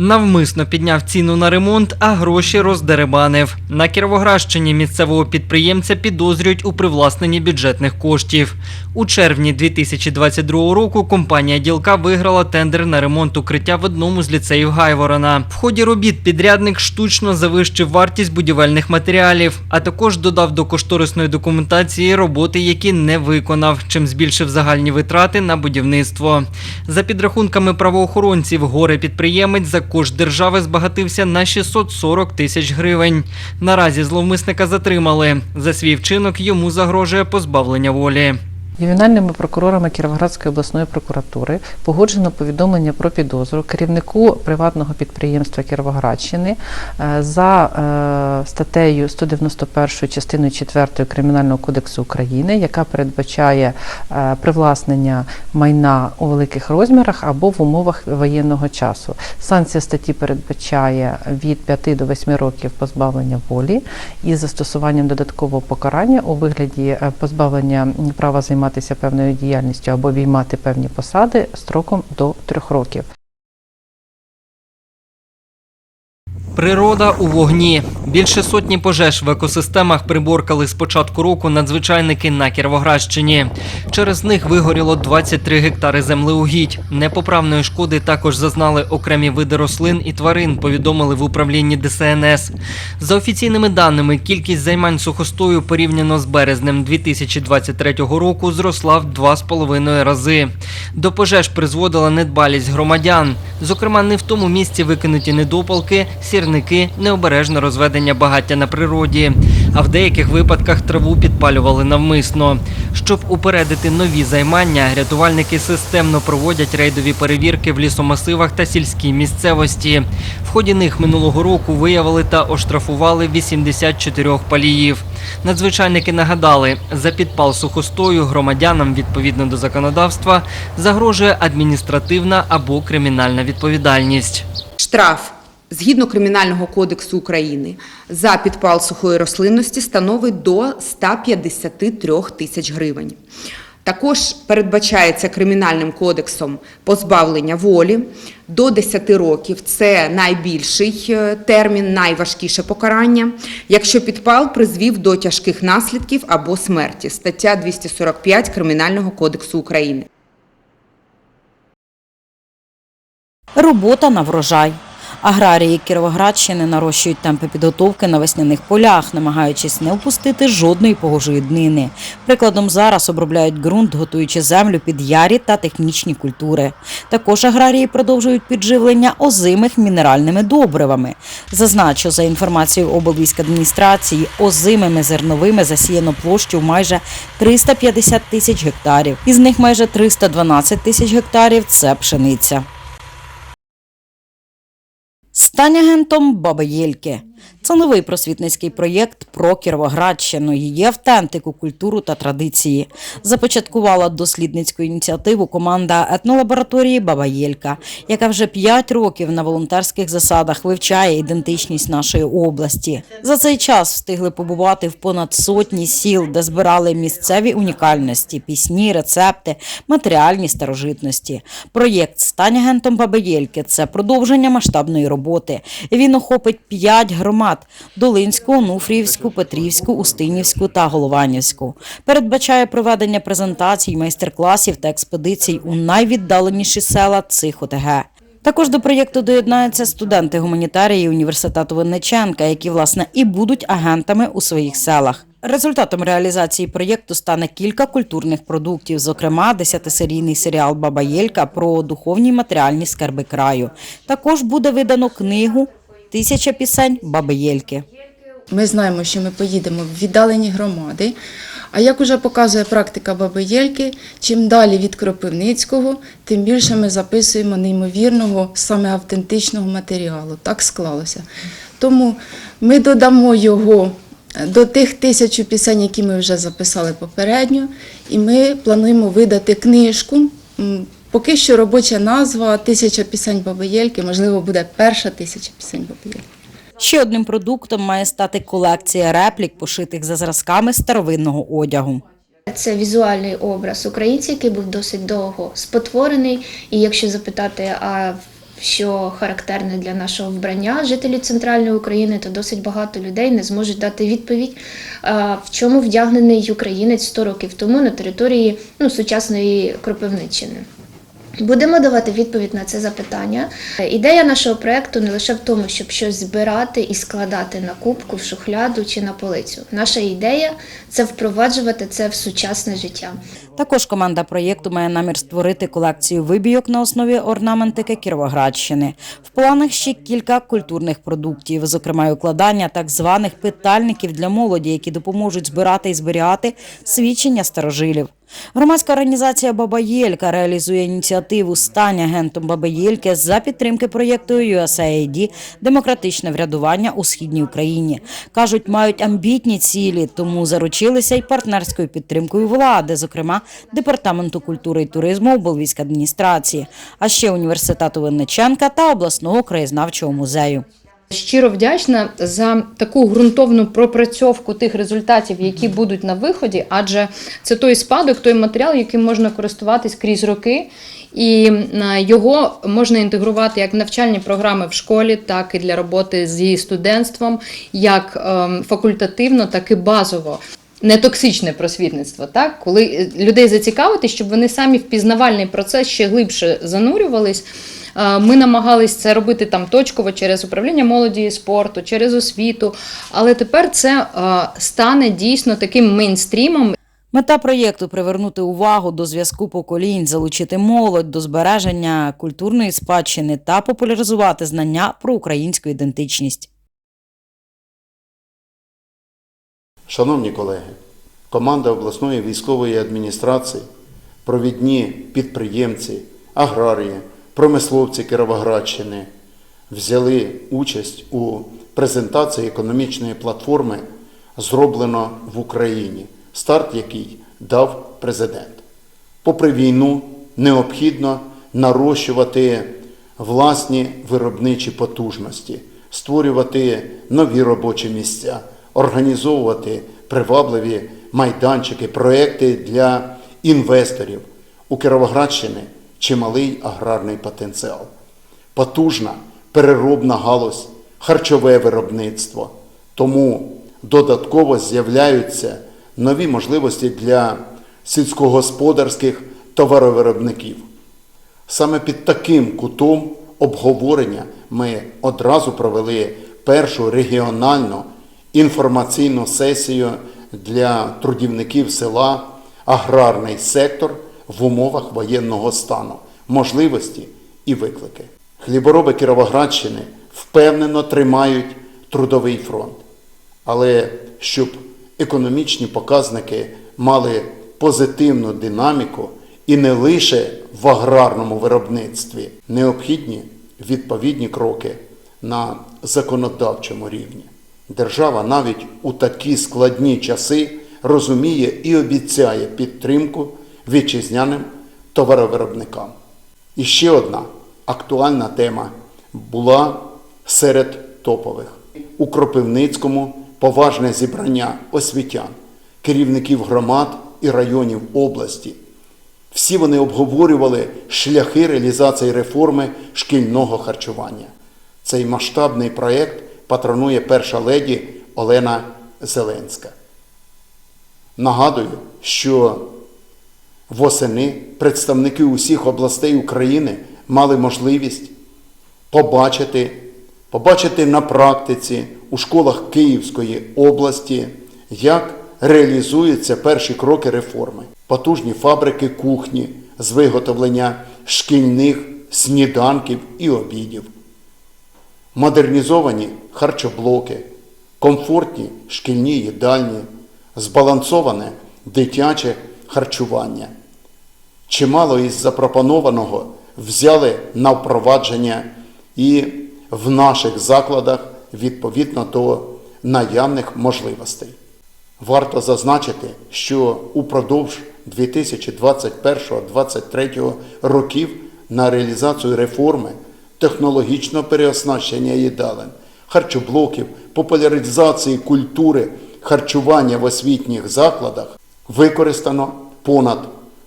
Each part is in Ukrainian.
Навмисно підняв ціну на ремонт, а гроші роздеребанив. На Кіровоградщині місцевого підприємця підозрюють у привласненні бюджетних коштів. У червні 2022 року компанія Ділка виграла тендер на ремонт укриття в одному з ліцеїв Гайворона. В ході робіт підрядник штучно завищив вартість будівельних матеріалів, а також додав до кошторисної документації роботи, які не виконав, чим збільшив загальні витрати на будівництво. За підрахунками правоохоронців, горе підприємець за кошт держави збагатився на 640 тисяч гривень. Наразі зловмисника затримали. За свій вчинок йому загрожує позбавлення волі. Ювенальними прокурорами Кіровоградської обласної прокуратури погоджено повідомлення про підозру керівнику приватного підприємства Кіровоградщини е, за е, статтею 191 частиною 4 Кримінального кодексу України, яка передбачає е, привласнення майна у великих розмірах або в умовах воєнного часу. Санкція статті передбачає від 5 до 8 років позбавлення волі із застосуванням додаткового покарання у вигляді позбавлення права займатися певною діяльністю або віймати певні посади строком до трьох років. Природа у вогні. Більше сотні пожеж в екосистемах приборкали з початку року надзвичайники на Кіровоградщині. Через них вигоріло 23 гектари землеугідь. Непоправної шкоди також зазнали окремі види рослин і тварин, повідомили в управлінні ДСНС. За офіційними даними, кількість займань сухостою порівняно з березнем 2023 року зросла в 2,5 рази. До пожеж призводила недбалість громадян. Зокрема, не в тому місці викинуті недопалки, сірники, необережне розведення багаття на природі. А в деяких випадках траву підпалювали навмисно. Щоб упередити нові займання, рятувальники системно проводять рейдові перевірки в лісомасивах та сільській місцевості. В ході них минулого року виявили та оштрафували 84 паліїв. Надзвичайники нагадали, за підпал сухостою громадянам відповідно до законодавства загрожує адміністративна або кримінальна відповідальність. Штраф згідно Кримінального кодексу України за підпал сухої рослинності становить до 153 тисяч гривень. Також передбачається Кримінальним кодексом позбавлення волі до 10 років. Це найбільший е, термін, найважкіше покарання, якщо підпал призвів до тяжких наслідків або смерті. Стаття 245 Кримінального кодексу України. Робота на врожай. Аграрії Кіровоградщини нарощують темпи підготовки на весняних полях, намагаючись не впустити жодної погожої днини. Прикладом зараз обробляють ґрунт, готуючи землю під ярі та технічні культури. Також аграрії продовжують підживлення озимих мінеральними добривами. Зазначу, за інформацією облвійськадміністрації, озимими зерновими засіяно площу майже 350 тисяч гектарів. Із них майже 312 тисяч гектарів це пшениця. Стань агентом Баба Єльки. Це новий просвітницький проєкт про Кіровоградщину, її автентику, культуру та традиції. Започаткувала дослідницьку ініціативу команда етнолабораторії Баба Єлька, яка вже 5 років на волонтерських засадах вивчає ідентичність нашої області. За цей час встигли побувати в понад сотні сіл, де збирали місцеві унікальності, пісні, рецепти, матеріальні старожитності. Проєкт Стань агентом Баби Єльки – це продовження масштабної роботи. Він охопить 5 громад: Долинську, Онуфріївську, Петрівську, Устинівську та Голованівську. Передбачає проведення презентацій, майстер-класів та експедицій у найвіддаленіші села цих ОТГ. Також до проєкту доєднаються студенти гуманітарії університету Винниченка, які власне і будуть агентами у своїх селах. Результатом реалізації проєкту стане кілька культурних продуктів, зокрема, десятисерійний серіал Баба Єлька про духовні матеріальні скарби краю. Також буде видано книгу Тисяча пісень Баби Єльки. Ми знаємо, що ми поїдемо в віддалені громади. А як уже показує практика Баби Єльки, чим далі від Кропивницького, тим більше ми записуємо неймовірного, саме автентичного матеріалу. Так склалося. Тому ми додамо його до тих тисячу пісень, які ми вже записали попередньо, і ми плануємо видати книжку. Поки що робоча назва Тисяча пісень Баби Єльки, можливо, буде перша тисяча пісень Баби Єльки. Ще одним продуктом має стати колекція реплік, пошитих за зразками старовинного одягу. Це візуальний образ українця, який був досить довго спотворений. І якщо запитати, а що характерне для нашого вбрання жителів центральної України, то досить багато людей не зможуть дати відповідь, в чому вдягнений українець 100 років тому на території ну, сучасної Кропивниччини. Будемо давати відповідь на це запитання. Ідея нашого проекту не лише в тому, щоб щось збирати і складати на кубку, в шухляду чи на полицю. Наша ідея це впроваджувати це в сучасне життя. Також команда проєкту має намір створити колекцію вибійок на основі орнаментики Кіровоградщини. В планах ще кілька культурних продуктів, зокрема й укладання так званих питальників для молоді, які допоможуть збирати і зберігати свідчення старожилів. Громадська організація Баба Єлька реалізує ініціативу Стань агентом Баби Єльки за підтримки проєкту USAID Демократичне врядування у східній Україні. кажуть, мають амбітні цілі, тому заручилися й партнерською підтримкою влади, зокрема департаменту культури і туризму облвійської адміністрації, а ще університету Винниченка та обласного краєзнавчого музею. Щиро вдячна за таку ґрунтовну пропрацьовку тих результатів, які будуть на виході, адже це той спадок, той матеріал, яким можна користуватись крізь роки, і його можна інтегрувати як в навчальні програми в школі, так і для роботи з її студентством, як ем, факультативно, так і базово. Нетоксичне просвітництво, так коли е, людей зацікавити, щоб вони самі в пізнавальний процес ще глибше занурювались. Е, Ми намагались це робити там точково через управління молоді і спорту, через освіту. Але тепер це е, стане дійсно таким мейнстрімом, Мета проєкту привернути увагу до зв'язку поколінь, залучити молодь до збереження культурної спадщини та популяризувати знання про українську ідентичність. Шановні колеги, команда обласної військової адміністрації, провідні підприємці, аграрії, промисловці Кіровоградщини взяли участь у презентації економічної платформи Зроблено в Україні, старт який дав президент. Попри війну, необхідно нарощувати власні виробничі потужності, створювати нові робочі місця, організовувати привабливі майданчики, проекти для інвесторів. У Кіровоградщини чималий аграрний потенціал, потужна переробна галузь, харчове виробництво. Тому додатково з'являються нові можливості для сільськогосподарських товаровиробників. Саме під таким кутом обговорення ми одразу провели першу регіональну інформаційну сесію для трудівників села Аграрний сектор в умовах воєнного стану, можливості і виклики. Хлібороби Кіровоградщини впевнено тримають трудовий фронт. Але щоб економічні показники мали позитивну динаміку і не лише в аграрному виробництві, необхідні відповідні кроки на законодавчому рівні. Держава навіть у такі складні часи розуміє і обіцяє підтримку вітчизняним товаровиробникам. І ще одна актуальна тема була серед топових. У Кропивницькому поважне зібрання освітян, керівників громад і районів області. Всі вони обговорювали шляхи реалізації реформи шкільного харчування. Цей масштабний проєкт патронує перша леді Олена Зеленська. Нагадую, що восени представники усіх областей України мали можливість побачити, побачити на практиці у школах Київської області, як реалізуються перші кроки реформи. Потужні фабрики кухні з виготовлення шкільних сніданків і обідів, модернізовані харчоблоки, комфортні шкільні їдальні, збалансоване дитяче харчування. Чимало із запропонованого взяли на впровадження і в наших закладах відповідно до наявних можливостей. Варто зазначити, що упродовж 2021-2023 років на реалізацію реформи технологічного переоснащення їдалень, харчоблоків, популяризації культури харчування в освітніх закладах використано понад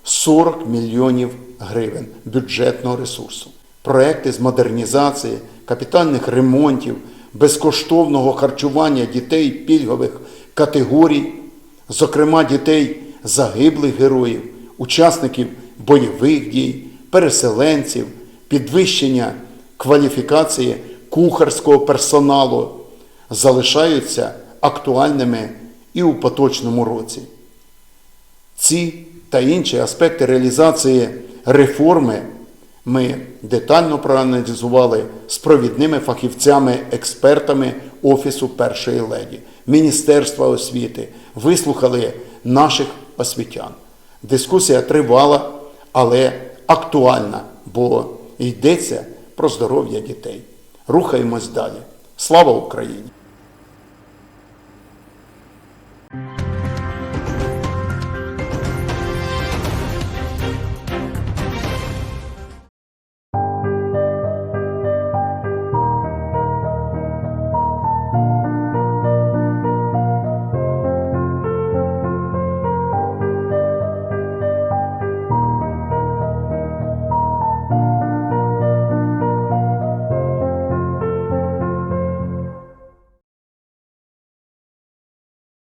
40 мільйонів гривень бюджетного ресурсу. проекти з модернізації, капітальних ремонтів, безкоштовного харчування дітей пільгових категорій, зокрема дітей загиблих героїв, учасників бойових дій, переселенців, підвищення кваліфікації кухарського персоналу залишаються актуальними і у поточному році. Ці та інші аспекти реалізації реформи ми детально проаналізували з провідними фахівцями-експертами Офісу першої леді, Міністерства освіти, вислухали наших освітян. Дискусія тривала, але актуальна, бо йдеться про здоров'я дітей. Рухаємось далі. Слава Україні!